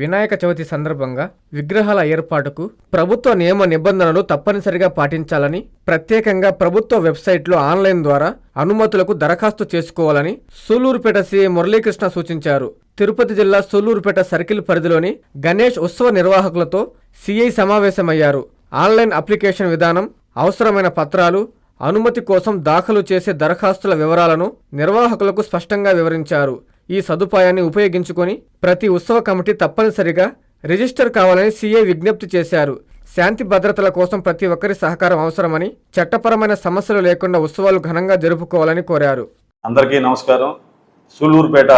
వినాయక చవితి సందర్భంగా విగ్రహాల ఏర్పాటుకు ప్రభుత్వ నియమ నిబంధనలు తప్పనిసరిగా పాటించాలని ప్రత్యేకంగా ప్రభుత్వ వెబ్సైట్లో ఆన్లైన్ ద్వారా అనుమతులకు దరఖాస్తు చేసుకోవాలని సూలూరుపేట సీఎం మురళీకృష్ణ సూచించారు. తిరుపతి జిల్లా సూలూరుపేట సర్కిల్ పరిధిలోని గణేష్ ఉత్సవ నిర్వాహకులతో సీఐ సమావేశమయ్యారు. ఆన్లైన్ అప్లికేషన్ విధానం అవసరమైన పత్రాలు అనుమతి కోసం దాఖలు చేసే దరఖాస్తుల వివరాలను నిర్వాహకులకు స్పష్టంగా వివరించారు. ఈ సదుపాయాన్ని ఉపయోగించుకొని ప్రతి ఉత్సవ కమిటీ తప్పనిసరిగా రిజిస్టర్ కావాలని సీఏ విజ్ఞప్తి చేశారు. శాంతి భద్రతల కోసం ప్రతి ఒక్కరి సహకారం అవసరమని చట్టపరమైన సమస్యలు లేకుండా ఉత్సవాలు ఘనంగా జరుపుకోవాలని కోరారు. అందరికీ నమస్కారం. సూళ్ళూరుపేట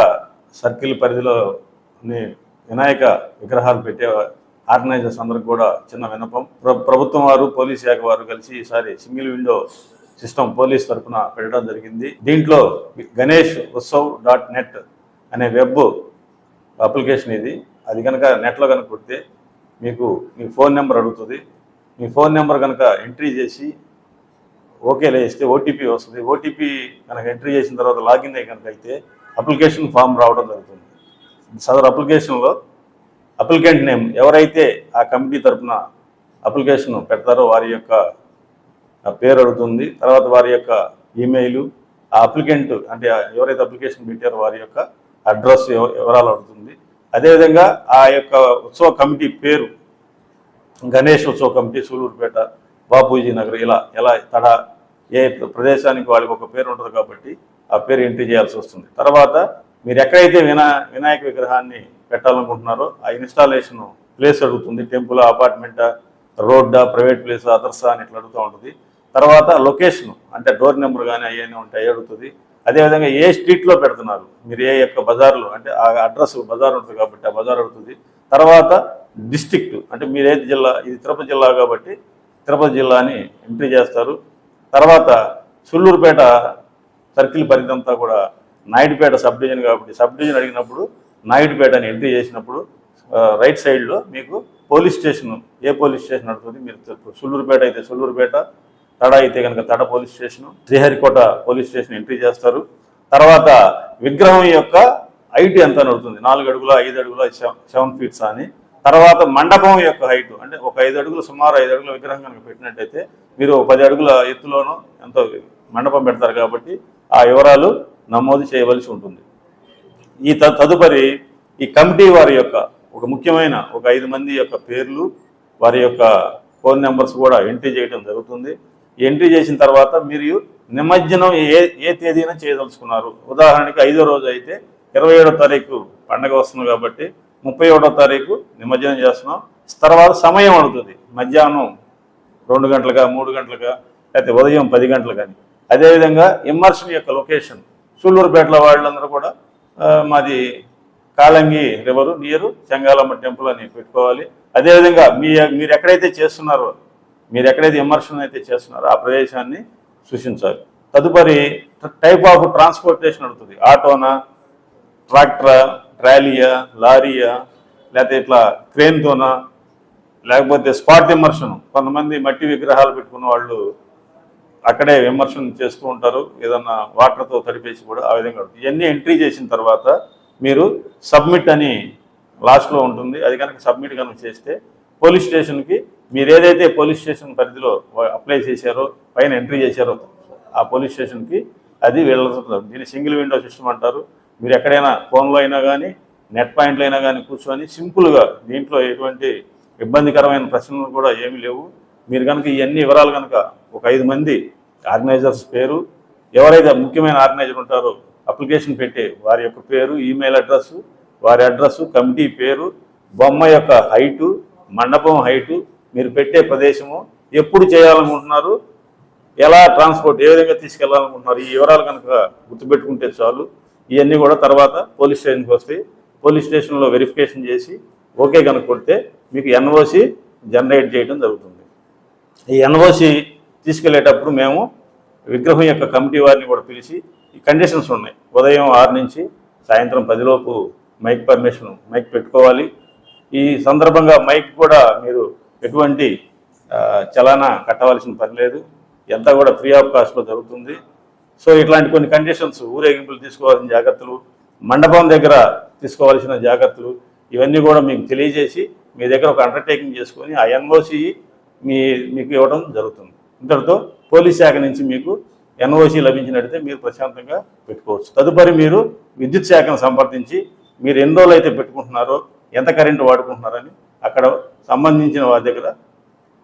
సర్కిల్ పరిధిలో వినాయక విగ్రహాలు పెట్టే ఆర్గనైజర్స్ అందరికి కూడా చిన్న వినపం ప్ర- ప్రభుత్వం వారు పోలీస్ శాఖ వారు కలిసి ఈసారి సింగిల్ విండో సిస్టమ్ పోలీస్ తరఫున పెట్టడం జరిగింది. దీంట్లో గణేష్ ఉత్సవ్ డాట్ నెట్ అనే వెబ్ అప్లికేషన్ ఇది. అది కనుక నెట్లో కనుక కొడితే మీకు మీ ఫోన్ నెంబర్ అడుగుతుంది. మీ ఫోన్ నెంబర్ కనుక ఎంట్రీ చేసి ఓకేలే ఇస్తే ఓటీపీ వస్తుంది. ఓటీపీ కనుక ఎంట్రీ చేసిన తర్వాత లాగిన్ అయ్యి కనుక అయితే అప్లికేషన్ ఫామ్ రావడం జరుగుతుంది. సదరు అప్లికేషన్లో అప్లికెంట్ నేమ్ ఎవరైతే ఆ కమిటీ తరపున అప్లికేషన్ పెడతారో వారి యొక్క పేరు అడుగుతుంది. తర్వాత వారి యొక్క ఈమెయిల్ ఆ అప్లికెంట్ అంటే ఎవరైతే అప్లికేషన్ పెట్టారో వారి యొక్క అడ్రస్ వివరాలు అడుగుతుంది. అదేవిధంగా ఆ యొక్క ఉత్సవ కమిటీ పేరు గణేష్ ఉత్సవ కమిటీ సూలూరుపేట బాపూజీ నగర్ ఇలా ఎలా తడ ఏ ప్రదేశానికి వాళ్ళకి ఒక పేరు ఉంటుంది కాబట్టి ఆ పేరు ఎంట్రీ చేయాల్సి వస్తుంది. తర్వాత మీరు ఎక్కడైతే వినా వినాయక విగ్రహాన్ని పెట్టాలనుకుంటున్నారో ఆ ఇన్స్టాలేషన్ ప్లేస్ అడుగుతుంది. టెంపుల్ అపార్ట్మెంటా రోడ్డా ప్రైవేట్ ప్లేస్ అదర్సా అని ఇట్లా అడుగుతూ ఉంటుంది. తర్వాత లొకేషన్ అంటే డోర్ నెంబర్ కానీ అవన్నీ ఉంటాయి అడుగుతుంది. అదేవిధంగా ఏ స్ట్రీట్లో పెడుతున్నారు? మీరు ఏ యొక్క బజార్లో? అంటే ఆ అడ్రస్ బజార్ ఉంటుంది కాబట్టి ఆ బజార్ అడుగుతుంది తర్వాత డిస్టిక్ట్ అంటే మీరు ఏది జిల్లా? ఇది తిరుపతి జిల్లా కాబట్టి తిరుపతి జిల్లా అని ఎంట్రీ చేస్తారు. తర్వాత సుళ్ళూరుపేట సర్కిల్ పరిధి కూడా నాయుడుపేట సబ్ డివిజన్ కాబట్టి సబ్ డివిజన్ అడిగినప్పుడు నాయుడుపేట అని ఎంట్రీ చేసినప్పుడు రైట్ సైడ్లో మీకు పోలీస్ స్టేషన్ ఏ పోలీస్ స్టేషన్ అడుగుతుంది మీరు సుళ్ళూరుపేట అయితే సుళ్ళూరుపేట తడ అయితే కనుక Tada police station Sriharikota police station entry చేస్తారు. తర్వాత విగ్రహం యొక్క హైట్ ఎంత నడుతుంది నాలుగు అడుగుల ఐదు అడుగుల సెవెన్ ఫీట్స్ అని. తర్వాత మండపం యొక్క హైట్ అంటే ఒక ఐదు అడుగులు సుమారు ఐదు అడుగుల విగ్రహం కనుక పెట్టినట్టయితే మీరు పది అడుగుల ఎత్తులోనూ ఎంతో మండపం పెడతారు కాబట్టి ఆ వివరాలు నమోదు చేయవలసి ఉంటుంది. ఈ త- తదుపరి ఈ కమిటీ వారి యొక్క ఒక ముఖ్యమైన ఒక ఐదు మంది యొక్క పేర్లు వారి యొక్క ఫోన్ నెంబర్స్ కూడా ఎంట్రీ చేయడం జరుగుతుంది. ఎంట్రీ చేసిన తర్వాత మీరు నిమజ్జనం ఏ ఏ తేదీన చేయదలుచుకున్నారు? ఉదాహరణకి ఐదో రోజు అయితే ఇరవై ఏడో తారీఖు పండగ వస్తుంది కాబట్టి ముప్పై ఒకటో తారీఖు నిమజ్జనం చేస్తున్నాం. తర్వాత సమయం అడుగుతుంది. మధ్యాహ్నం రెండు గంటలుగా మూడు గంటలుగా లేకపోతే ఉదయం పది గంటలు కానీ అదేవిధంగా ఇమ్మర్షన్ యొక్క లొకేషన్ సూళ్ళూరుపేటల వాళ్ళందరూ కూడా మాది Kalangi river near Chengalamma temple అని పెట్టుకోవాలి. అదేవిధంగా మీ మీరు ఎక్కడైతే చేస్తున్నారో మీరు ఎక్కడైతే ఇమ్మర్షన్ అయితే చేస్తున్నారో ఆ ప్రదేశాన్ని సూచించాలి తదుపరి టైప్ ఆఫ్ ట్రాన్స్పోర్టేషన్ అడుగుతుంది ఆటోనా ట్రాక్టరా ట్రాలీయా లారీయా లేకపోతే ఇట్లా క్రేన్తోనా లేకపోతే స్పాట్ విమర్శనం. కొంతమంది మట్టి విగ్రహాలు పెట్టుకున్న వాళ్ళు అక్కడే విమర్శన చేస్తూ ఉంటారు. ఏదన్నా వాటర్తో తడిపేసి కూడా ఆ విధంగా ఇవన్నీ ఎంట్రీ చేసిన తర్వాత మీరు సబ్మిట్ అని లాస్ట్లో ఉంటుంది. అది కనుక సబ్మిట్ కనుక చేస్తే పోలీస్ స్టేషన్కి మీరు ఏదైతే పోలీస్ స్టేషన్ పరిధిలో అప్లై చేశారో పైన ఎంట్రీ చేశారో ఆ పోలీస్ స్టేషన్కి అది వెళ్ళదు దీన్ని సింగిల్ విండో సిస్టమ్ అంటారు. మీరు ఎక్కడైనా ఫోన్లో అయినా కానీ నెట్ పాయింట్లో అయినా కానీ కూర్చొని సింపుల్గా దీంట్లో ఎటువంటి ఇబ్బందికరమైన ప్రశ్నలు కూడా ఏమీ లేవు. మీరు కనుక ఇవన్నీ వివరాలు కనుక ఒక ఐదు మంది ఆర్గనైజర్స్ పేరు ఎవరైతే ముఖ్యమైన ఆర్గనైజర్ ఉంటారో అప్లికేషన్ పెట్టే వారి యొక్క పేరు ఈమెయిల్ అడ్రస్ వారి అడ్రస్ కమిటీ పేరు బొమ్మ యొక్క హైటు మండపం హైటు మీరు పెట్టే ప్రదేశము ఎప్పుడు చేయాలనుకుంటున్నారు? ఎలా ట్రాన్స్పోర్ట్ ఏ విధంగా తీసుకెళ్ళాలనుకుంటున్నారు? ఈ వివరాలు కనుక గుర్తుపెట్టుకుంటే చాలు. ఇవన్నీ కూడా తర్వాత పోలీస్ స్టేషన్కి వస్తాయి పోలీస్ స్టేషన్లో వెరిఫికేషన్ చేసి ఓకే కనుక కొడితే మీకు ఎన్ఓసి జనరేట్ చేయడం జరుగుతుంది. ఈ ఎన్ఓసి తీసుకెళ్ళేటప్పుడు మేము విగ్రహం యొక్క కమిటీ వారిని కూడా పిలిచి ఈ కండిషన్స్ ఉన్నాయి. ఉదయం ఆరు నుంచి సాయంత్రం పదిలోపు మైక్ పర్మిషన్ మైక్ పెట్టుకోవాలి. ఈ సందర్భంగా మైక్ కూడా మీరు ఎటువంటి చలాన చలానా కట్టవలసిన పని లేదు. ఎంత కూడా ఫ్రీ ఆఫ్ కాస్ట్లో జరుగుతుంది. సో ఇట్లాంటి కొన్ని కండిషన్స్ ఊరేగింపులు తీసుకోవాల్సిన జాగ్రత్తలు మండపం దగ్గర తీసుకోవాల్సిన జాగ్రత్తలు ఇవన్నీ కూడా మీకు తెలియజేసి మీ దగ్గర ఒక అండర్టేకింగ్ చేసుకొని ఆ ఎన్ఓసి మీ మీకు ఇవ్వడం జరుగుతుంది. ఇంతటితో పోలీస్ శాఖ నుంచి మీకు ఎన్ఓసి లభించినట్టయితే మీరు ప్రశాంతంగా పెట్టుకోవచ్చు. తదుపరి మీరు విద్యుత్ శాఖను సంప్రదించి మీరు ఎన్ని రోజులు అయితే పెట్టుకుంటున్నారో ఎంత కరెంటు వాడుకుంటున్నారని అక్కడ సంబంధించిన వారి దగ్గర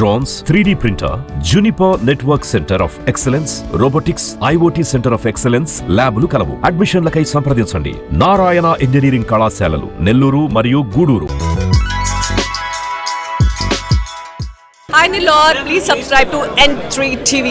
drones three printer Juniper network centre of excellence robotics IoT centre of excellence ల్యాబ్లు కలవు. అడ్మిషన్లకై సంప్రదించండి. నారాయణ ఇంజనీరింగ్ కళాశాలలు నెల్లూరు మరియు Gudur. Hi Nilor, please subscribe to N3 TV.